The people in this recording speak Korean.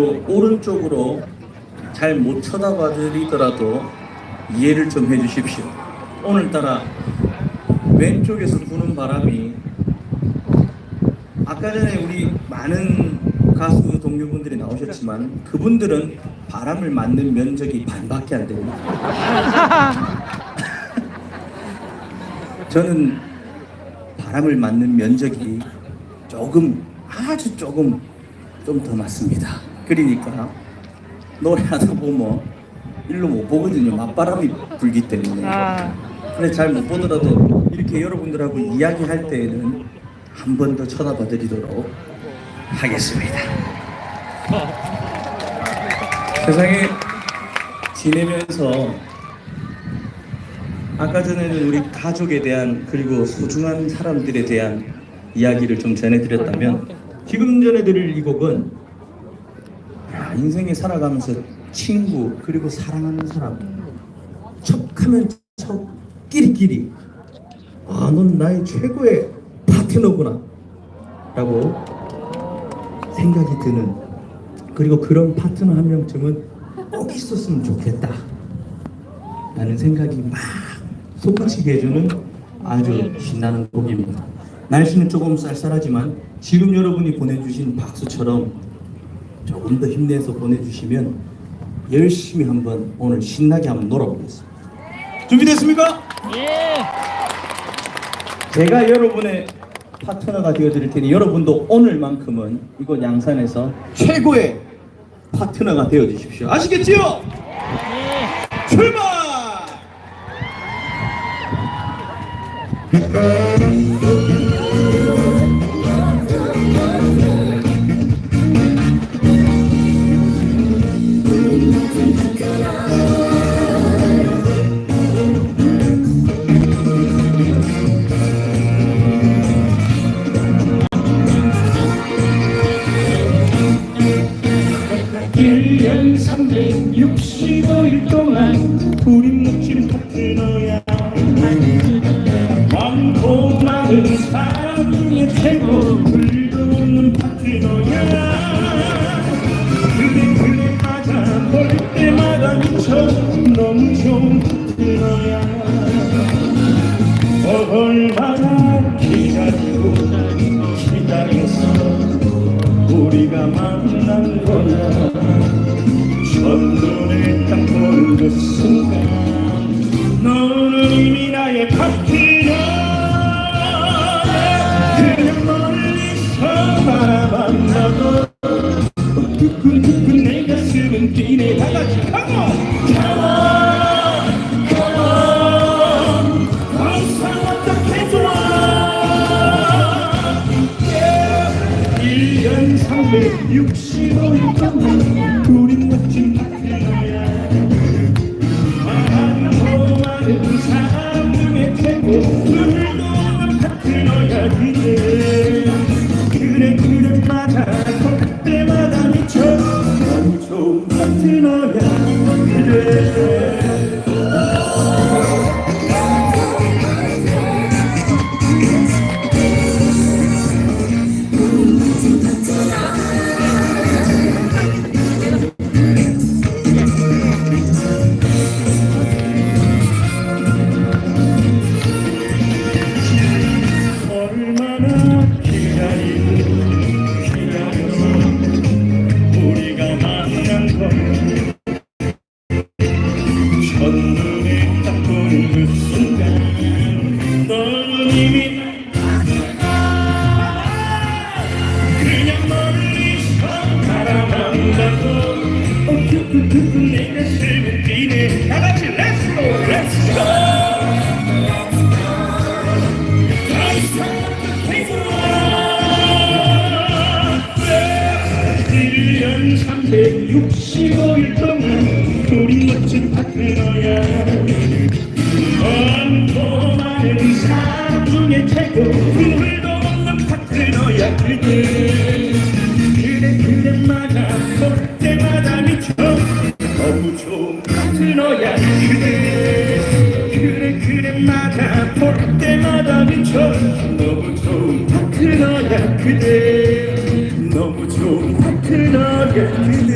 오른쪽으로 잘 못 쳐다봐 드리더라도 이해를 좀 해주십시오. 오늘따라 왼쪽에서 부는 바람이 아까 전에 우리 많은 가수 동료분들이 나오셨지만 그분들은 바람을 맞는 면적이 반밖에 안 됩니다. 저는 바람을 맞는 면적이 조금 아주 조금 좀 더 맞습니다. 그러니까 노래하다 보면 일로 못 보거든요. 맞바람이 불기 때문에. 아, 근데 잘 못 보더라도 이렇게 여러분들하고 이야기할 때에는 한 번 더 쳐다봐 드리도록 하겠습니다. 세상에 지내면서 아까 전에는 우리 가족에 대한 그리고 소중한 사람들에 대한 이야기를 좀 전해드렸다면 지금 전해드릴 이 곡은 야, 인생에 살아가면서 친구 그리고 사랑하는 사람. 척하면 척 끼리끼리. 아 넌 나의 최고의 파트너구나. 라고 생각이 드는. 그리고 그런 파트너 한 명쯤은 꼭 있었으면 좋겠다. 라는 생각이 막 솟구치게 해주는 아주 신나는 곡입니다. 날씨는 조금 쌀쌀하지만 지금 여러분이 보내주신 박수처럼 조금 더 힘내서 보내주시면 열심히 한번 오늘 신나게 한번 놀아보겠습니다 준비됐습니까? 예. 제가 여러분의 파트너가 되어드릴 테니 여러분도 오늘만큼은 이곳 양산에서 최고의 파트너가 되어주십시오. 아시겠지요? 출발! 많고 많은 사람 중에 최고 불도 없는 파트너야 그래 그래 맞아 볼 때마다 미쳐 너무 파트너야 얼마나 기다리고 기다렸어 우리가 만난 거야. 첫눈에 딱 보는 그 순간 좋아 1년 365일 동안 우린 내 가슴은 뛰네 다 같이 Let's go Let's go 더 이상 어떻게 좋아 1년 365일 동안 우리 멋진 파트너야 많고 많은 사람 중에 최고 눈물도 없는 파트너야 그대 좋은 파트너야 그대 그래 그래 맞아 볼 때마다 미쳐. 너무 좋은 파트너야 그대 너무 너무 좋은 파트너게